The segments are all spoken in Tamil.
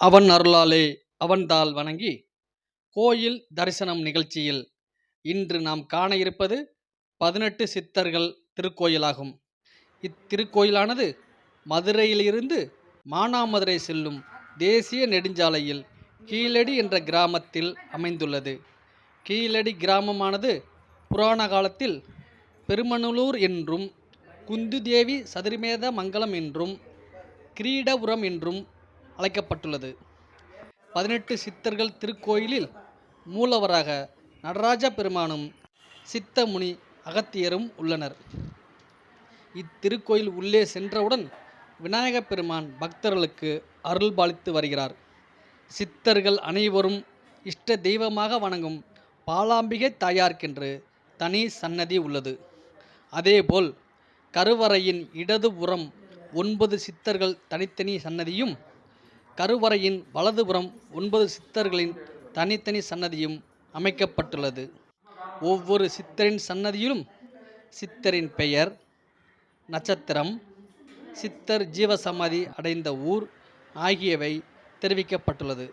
அவன் அருளாலே அவன்தாள் வணங்கி கோயில் தரிசனம் நிகழ்ச்சியில் இன்று நாம் காண இருப்பது பதினெட்டு சித்தர்கள் திருக்கோயிலாகும். இத்திருக்கோயிலானது மதுரையிலிருந்து மானாமதுரை செல்லும் தேசிய நெடுஞ்சாலையில் கீழடி என்ற கிராமத்தில் அமைந்துள்ளது. கீழடி கிராமமானது புராண காலத்தில் பெருமனலூர் என்றும் குந்துதேவி சதுர்மேத மங்கலம் என்றும் கிரீடபுரம் என்றும் அழைக்கப்பட்டுள்ளது. பதினெட்டு சித்தர்கள் திருக்கோயிலில் மூலவராக நடராஜ பெருமானும் சித்தமுனி அகத்தியரும் உள்ளனர். இத்திருக்கோயில் உள்ளே சென்றவுடன் விநாயகப் பெருமான் பக்தர்களுக்கு அருள் பாலித்து வருகிறார். சித்தர்கள் அனைவரும் இஷ்ட தெய்வமாக வணங்கும் பாலாம்பிகை தாயார்க்கென்று தனி சன்னதி உள்ளது. அதேபோல் கருவறையின் இடதுபுறம் ஒன்பது சித்தர்கள் தனித்தனி சன்னதியும் கருவறையின் வலதுபுறம் ஒன்பது சித்தர்களின் தனித்தனி சன்னதியும் அமைக்கப்பட்டுள்ளது. ஒவ்வொரு சித்தரின் சன்னதியிலும் சித்தரின் பெயர் நட்சத்திரம் சித்தர் ஜீவசமாதி அடைந்த ஊர் ஆகியவை தெரிவிக்கப்பட்டுள்ளது.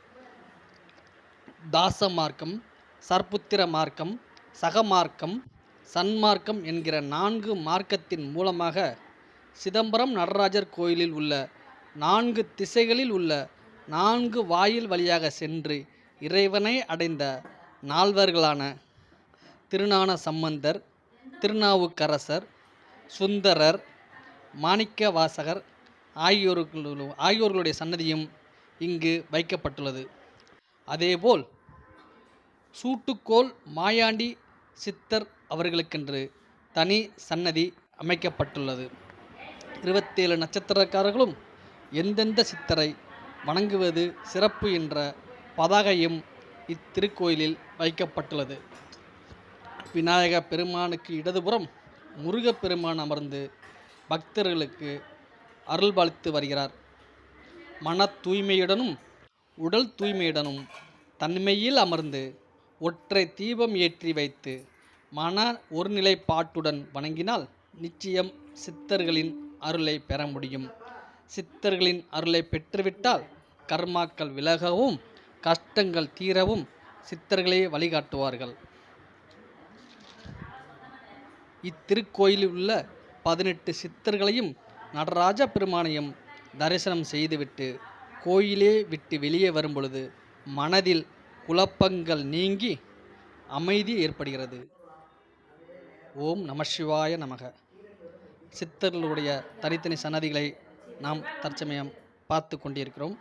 தாச மார்க்கம் சர்புத்திர மார்க்கம் சகமார்க்கம் சன்மார்க்கம் என்கிற நான்கு மார்க்கத்தின் மூலமாக சிதம்பரம் நடராஜர் கோயிலில் உள்ள நான்கு திசைகளில் உள்ள நான்கு வாயில் வழியாக சென்று இறைவனை அடைந்த நால்வர்களான திருஞான சம்பந்தர் திருநாவுக்கரசர் சுந்தரர் மாணிக்க வாசகர் ஆகியோர்கள் ஆகியோர்களுடைய சன்னதியும் இங்கு வைக்கப்பட்டுள்ளது. அதேபோல் சூட்டுக்கோல் மாயாண்டி சித்தர் அவர்களுக்கென்று தனி சன்னதி அமைக்கப்பட்டுள்ளது. இருபத்தேழு நட்சத்திரக்காரர்களும் எந்தெந்த சித்தரை வணங்குவது சிறப்பு என்ற பதாகையும் இத்திருக்கோயிலில் வைக்கப்பட்டுள்ளது. விநாயக பெருமானுக்கு இடதுபுறம் முருகப்பெருமான் அமர்ந்து பக்தர்களுக்கு அருள்பாலித்து வருகிறார். மன தூய்மையுடனும் உடல் தூய்மையுடனும் தன்மையில் அமர்ந்து ஒற்றை தீபம் ஏற்றி வைத்து மன ஒருநிலைப்பாட்டுடன் வணங்கினால் நிச்சயம் சித்தர்களின் அருளை பெற முடியும். சித்தர்களின் அருளை பெற்றுவிட்டால் கர்மாக்கள் விலகவும் கஷ்டங்கள் தீரவும் சித்தர்களே வழிகாட்டுவார்கள். இத்திருக்கோயிலில் உள்ள பதினெட்டு சித்தர்களையும் நடராஜ பெருமானையும் தரிசனம் செய்துவிட்டு கோயிலே விட்டு வெளியே வரும் பொழுது மனதில் குழப்பங்கள் நீங்கி அமைதி ஏற்படுகிறது. ஓம் நமசிவாய நமக. சித்தர்களுடைய தனித்தனி சன்னதிகளை நாம் தற்சமயம் பார்த்து கொண்டிருக்கிறோம்